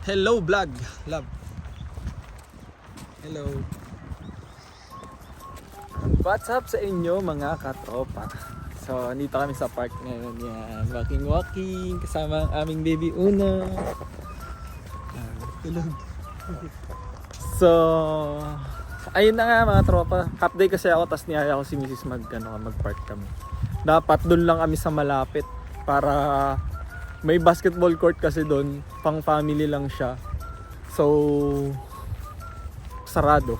Hello vlog, love. Hello. What's up sa inyo mga katropa? So, nandito kami sa park ngayon yan. Walking walking kasama ang aming baby Una. Tulog. So, ayun na nga mga tropa. Half day kasi ako tapos niyaya ko si Mrs. mag, ano, mag-park kami. Dapat doon lang kami sa malapit para may basketball court kasi doon. Pang family lang siya. So, sarado.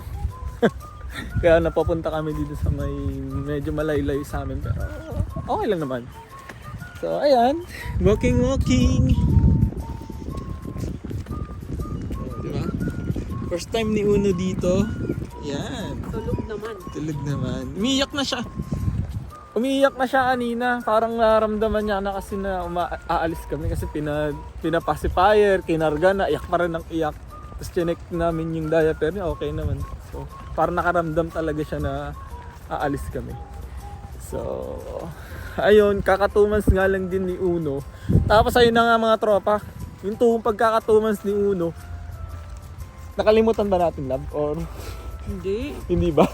Kaya napapunta kami dito sa may medyo malayo-layo sa amin pero okay lang naman. So, ayan. Walking, walking. Oh, di ba? First time ni Uno dito. Yan. Tulog naman. Tulog naman. Umiyak na siya. Umiiyak na siya kanina. Parang naramdaman niya na kasi na uma- aalis kami kasi pina, pinapacifier, kinarga na, iyak pa rin ng iyak. Tapos chinek namin yung diaper niya, okay naman. So, parang nakaramdam talaga siya na aalis kami. So, ayun, kakatumans nga lang din ni Uno. Tapos ayun na nga mga tropa, yung tuhong pagkakatumans ni Uno, nakalimutan ba natin love? Or Hindi. hindi ba?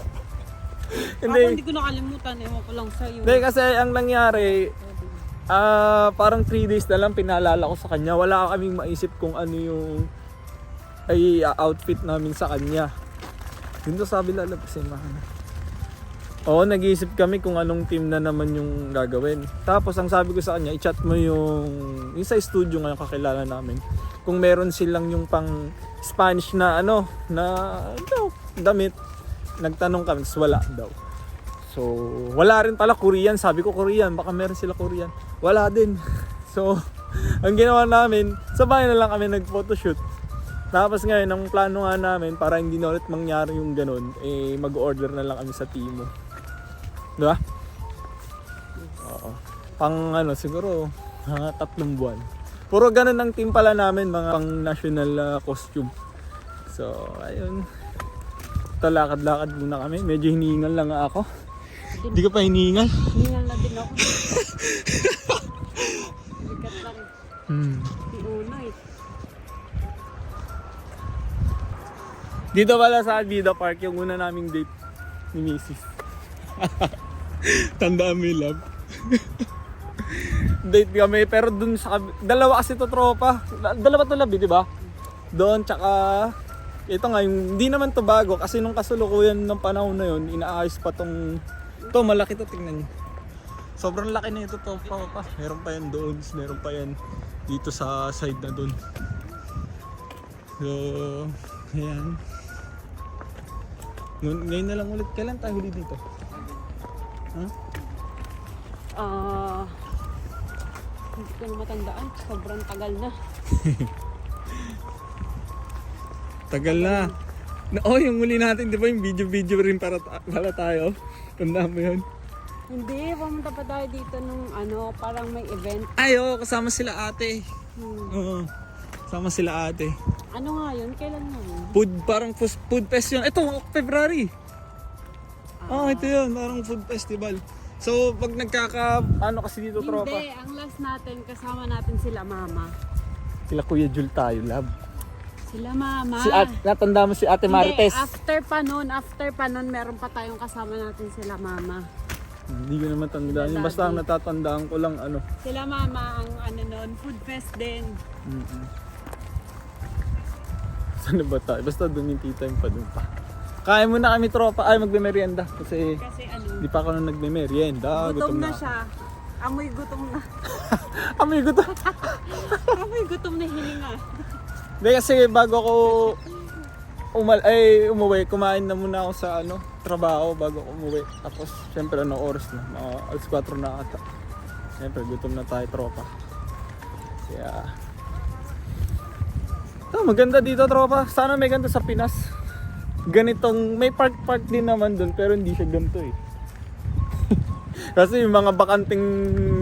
Ako hindi ko nakalimutan. Ewan ko lang sa'yo. Hindi kasi ang nangyari, ah parang 3 days na lang pinaalala ko sa kanya. Wala kaming maisip kung ano yung ay outfit namin sa kanya. Yun daw sabi lalabasin mahana. Oo, nag-iisip kami kung anong team na naman yung gagawin. Tapos ang sabi ko sa kanya, i-chat mo yung, yung sa studio ngayon kakilala namin. Kung meron silang yung pang Spanish na ano, na ano, damit. Nagtanong kami, wala daw. So, wala rin pala Korean. Sabi ko Korean, baka meron sila Korean. Wala din. So, ang ginawa namin, sa bahay na lang kami nag-photoshoot. Tapos ngayon, ang plano nga namin, para hindi na ulit mangyari yung ganun, eh, mag-order na lang kami sa Timo. Di ba? Oo. Pang ano, siguro, mga tatlong buwan. Puro ganun ang team pala namin, mga pang national ah, costume. So, ayun. Ito, lakad-lakad muna kami. Medyo hinihingal lang ako. Hindi ka pa hinihingal? Hingal na din ako. Bigat lang. Hmm. Si Uno eh. Dito pala sa Alvida Park, yung una naming date ni Mrs. Tandaan mo yung love. date kami, pero dun sa dalawa kasi to tropa. Da- Dalawa to love, eh, di ba? Doon, tsaka ito nga, yung, hindi naman to bago kasi nung kasulukuyan ng panahon na yun, inaayos pa tong to malaki to tingnan niyo. Sobrang laki na ito to pa, pa. Meron pa yan doon, meron pa yan dito sa side na doon. So, ayan. Ngayon ngayon na lang ulit. Kailan tayo huli dito? Huh? Ah... hindi ko na matandaan. Sobrang tagal na. Tagal na. na oh, yung huli natin, di ba yung video-video rin para, ta- para tayo? Tandaan mo yun? Hindi, pumunta pa tayo dito nung ano, parang may event. Ay, oo, kasama sila ate. Hmm. Oo. Kasama sila ate. Ano nga yun? Kailan nga yun? Food, parang food, food fest yun. Ito, February. Oo, oh, ito yun. Parang food festival. So, pag nagkaka, ano kasi dito, tropa? Hindi, ang last natin, kasama natin sila mama. Sila Kuya Jul tayo, love. Sila mama. Si at, natanda mo si Ate Marites. Hindi, after pa nun, after pa nun, meron pa tayong kasama natin sila mama. Hindi ko naman tandaan yun. Basta ang natatandaan ko lang ano. Sila mama ang ano nun, food fest din. mm Saan na ba tayo? Basta doon yung tea time pa doon pa. Kain muna kami tropa. Ay, magbe-merienda. Kasi Kasi ano, di pa ako nung nagbe-merienda. gutom, na siya. Amoy gutom na. Amoy gutom. Amoy gutom na hininga. Hindi kasi bago ako umal ay umuwi, kumain na muna ako sa ano, trabaho bago ako umuwi. Tapos syempre ano oras na, mga alas 4 na ata. Syempre gutom na tayo tropa. Kaya Ito, maganda dito tropa. Sana may ganito sa Pinas. Ganitong may park park din naman doon pero hindi siya ganito eh. kasi yung mga bakanting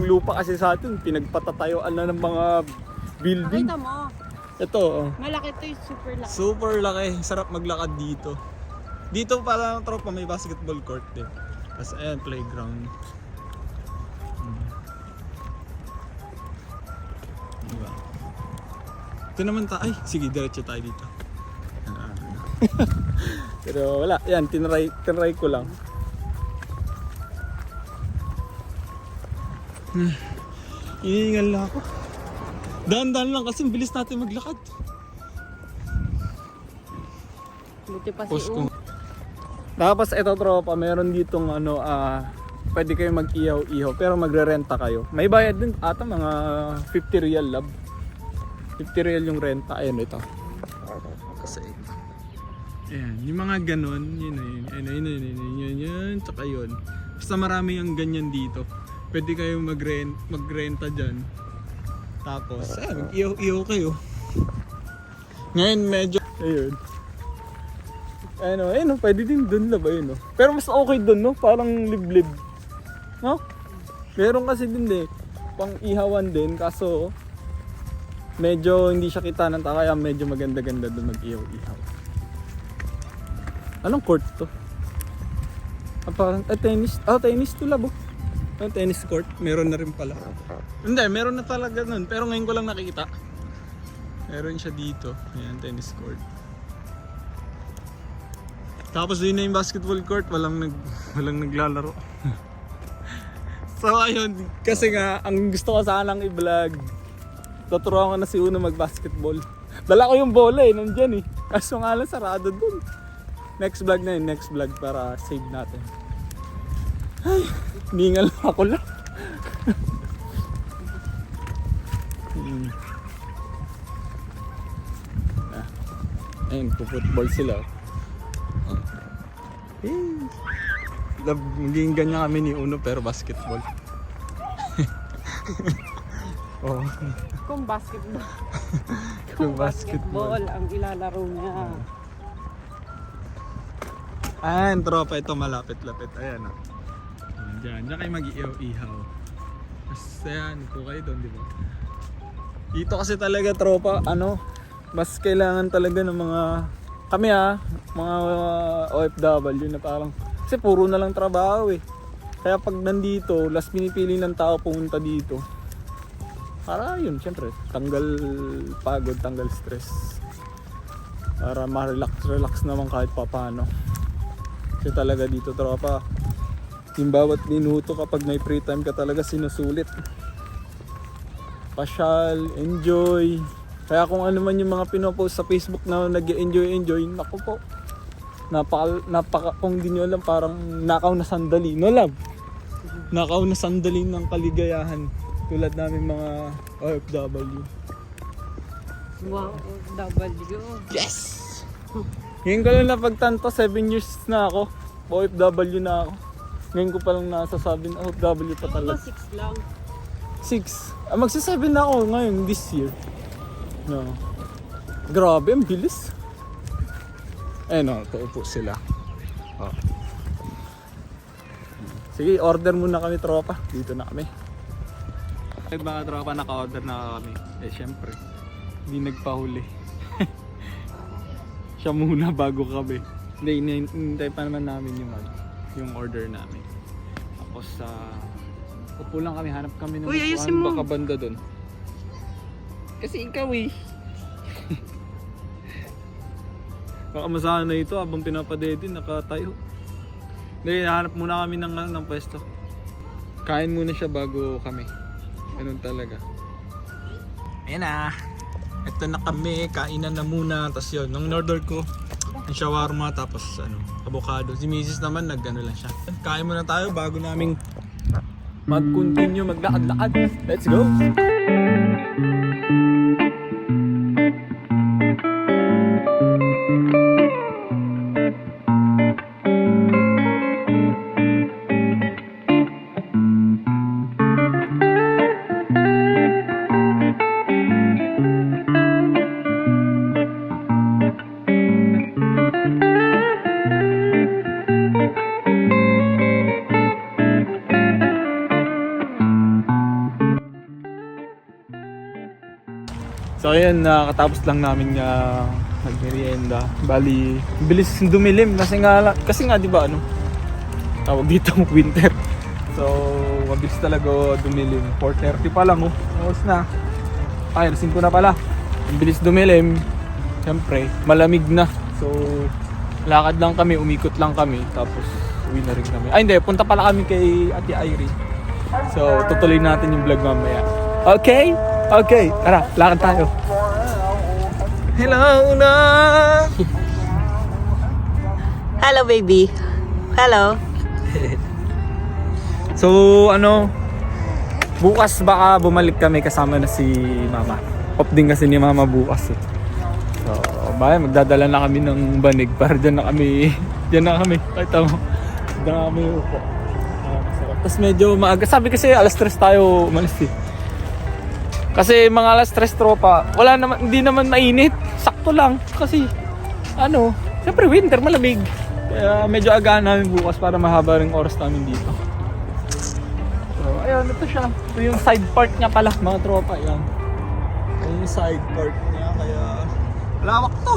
lupa kasi sa atin, pinagpatatayuan na ng mga building. Nakita mo, Ito, oh. malaki to yung super laki. Super laki. Sarap maglakad dito. Dito pala tropa may basketball court din. Tapos ayan, playground. Hmm. Diba? Ito naman ta. Ay, sige, diretso tayo dito. Pero wala, yan, tinry, tinry ko lang. Hmm. Iniingal na ako. Dahan-dahan lang kasi bilis natin maglakad. Buti pa si Post ko. Um. Tapos ito tropa, meron ditong ano, ah, pwede kayo mag-ihaw-ihaw pero magre-renta kayo. May bayad din ata mga 50 real lab. 50 real yung renta. Ayun ito. Kasi Ayan, yung mga ganon, yun na yun, ayun, ayun, ayun, ayun, yun, yun, tsaka yun. Basta marami yung ganyan dito. Pwede kayo mag-renta mag dyan. Tapos, eh, mag-ihaw-ihaw kayo. Ngayon medyo, ayun. Ano, ayun, oh, pwede din dun na ba yun, oh. Pero mas okay dun, no? Parang liblib. No? Meron kasi din eh, pang ihawan din, kaso medyo hindi siya kita ng tao, kaya medyo maganda-ganda dun mag-ihaw-ihaw. Anong court to? Ah, parang, eh, tennis, ah, tennis to labo. Ah, tennis court, meron na rin pala. Hindi, meron na talaga nun, pero ngayon ko lang nakikita. Meron siya dito, ayan, tennis court. Tapos yun na yung basketball court, walang nag walang naglalaro. so ayun, kasi nga ang gusto ko sanang i-vlog. Tuturuan ko na si Uno mag-basketball. Dala ko yung bola eh, nandyan eh. Kaso nga lang sarado dun. Next vlog na yun, next vlog para save natin. Ay, ningal ako lang. Hmm. Ah, Ayun, puputball sila. oh. Hey. Maging ganyan kami ni Uno pero basketball. oh, Kung basketball. Kung basketball. ang ilalaro niya. Ayan, tropa, ito malapit-lapit. Ayan, oh. Ayan, Diyan, kayo mag-ihaw-ihaw. Basta yan, kung kayo doon, di ba? Dito kasi talaga, tropa, ano, mas kailangan talaga ng mga, kami ah, mga OFW na parang, kasi puro na lang trabaho eh. Kaya pag nandito, last pinipili ng tao pumunta dito. Para yun, syempre, tanggal pagod, tanggal stress. Para ma-relax-relax naman kahit papano. Kasi talaga dito tropa, yung bawat minuto kapag may free time ka talaga sinusulit. Pasyal, enjoy. Kaya kung ano man yung mga pinopost sa Facebook na nag enjoy enjoy naku po. Napaka, napaka, kung di nyo alam, parang nakaw na sandali. No love? Nakaw na sandali ng kaligayahan. Tulad namin mga OFW. Wow, W. Yes! Ngayon ko lang napagtanto, 7 years na ako. OFW na ako. Ngayon ko palang nasasabi na OFW pa Ako talaga. 6 lang. 6. Ah, magsasabi na ako ngayon this year. No. Grabe, ang bilis. Eh no, paupo sila. Oh. Sige, order muna kami tropa. Dito na kami. Eh mga tropa, naka-order na kami. Eh syempre, hindi nagpahuli. Siya muna bago kami. Hindi, hini- hinintay pa naman namin yung, ano, yung order namin. Tapos sa... upo lang kami, hanap kami ng Uy, ayusin mo. baka banda doon. Kasi ikaw eh. Baka masahan na ito habang pinapadedi, nakatayo. Hindi, hanap muna kami ng, ano, ng pwesto. Kain muna siya bago kami. Ganun talaga. Ayan na. Ito na kami, kainan na muna. Tapos yun, nung order ko, yung shawarma, tapos ano, avocado. Si Mrs. naman, nag-ano lang siya. Kain muna tayo bago naming mag-continue, maglakad-lakad. Let's go! So ayun, nakatapos lang namin nga magmerienda. Bali, bilis dumilim kasi nga kasi nga 'di ba ano? Tawag dito winter. So, mabilis talaga dumilim. 4:30 pa lang oh. Oras na. Ay, alas 5 na pala. Ang bilis dumilim. Siyempre, malamig na. So, lakad lang kami, umikot lang kami. Tapos, uwi na rin kami. Ay, hindi. Punta pala kami kay Ate Irene. So, tutuloy natin yung vlog mamaya. Okay? Okay. Tara, lakad tayo. Hello na! Hello, baby. Hello. So, ano, bukas baka bumalik kami kasama na si Mama. Off din kasi ni Mama bukas eh. So, baka magdadala na kami ng banig para dyan na kami, dyan na kami. Kahit mo, dyan na kami upo. Ah, masarap. Tapos medyo maaga. Sabi kasi alas 3 tayo umalis eh. Kasi mga alas 3 tropa, wala naman, hindi naman mainit. Sakto lang. Kasi, ano, syempre winter, malamig. Kaya medyo agaan namin bukas para mahaba rin oras namin dito. So, ayun, ito siya. Ito yung side part niya pala, mga tropa. Yan. Ayun yung side part niya, kaya lawak to.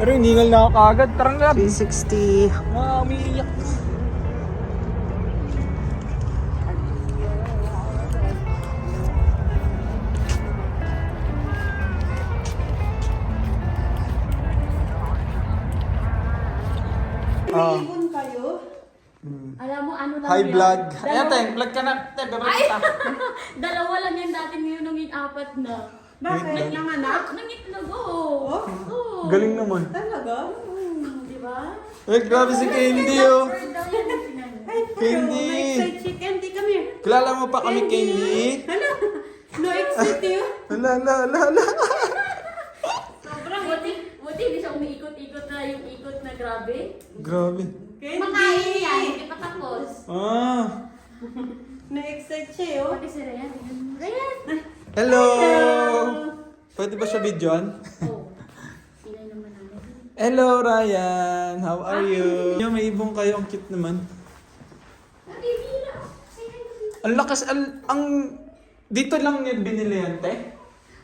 Pero hiningal na ako kagad. Tara na, 360. mga umiiyak. Lang hi yun? vlog. Dalawa, Ayan, te, vlog ka na. Te, bebra kita. dalawa lang yan dati ngayon nung apat na. Bakit? Nang anak? Nangitlog, oo. Oo. Galing naman. Talaga? Hmm, Di ba? Eh, grabe si Candy, oh. Bird daw yan pinano. Ay, Candy. No excited chicken. Di kami. Kilala mo pa kami, Candy? No excited yun. Ala, ala, ala, ala. Sobrang, buti, buti hindi siya umiikot-ikot na yung ikot na grabe. Grabe. Makain yan, hindi pa tapos. Ah. No excited siya oh. Pati si Ryan, tingnan mo. Ryan! Hello! Pwede ba siya videoan? Oh, sinay naman namin. Hello, Ryan! How are you? Yung may ibong kayo, ang cute naman. Nabibira. Naman. Ang lakas, ang, ang dito lang niya binili yan, te?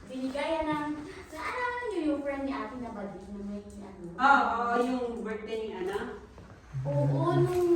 Binigay yan ng, naalala niyo yung friend ni ate na balik na may ano? Ah, oo, yung birthday ni Ana. Oo, nung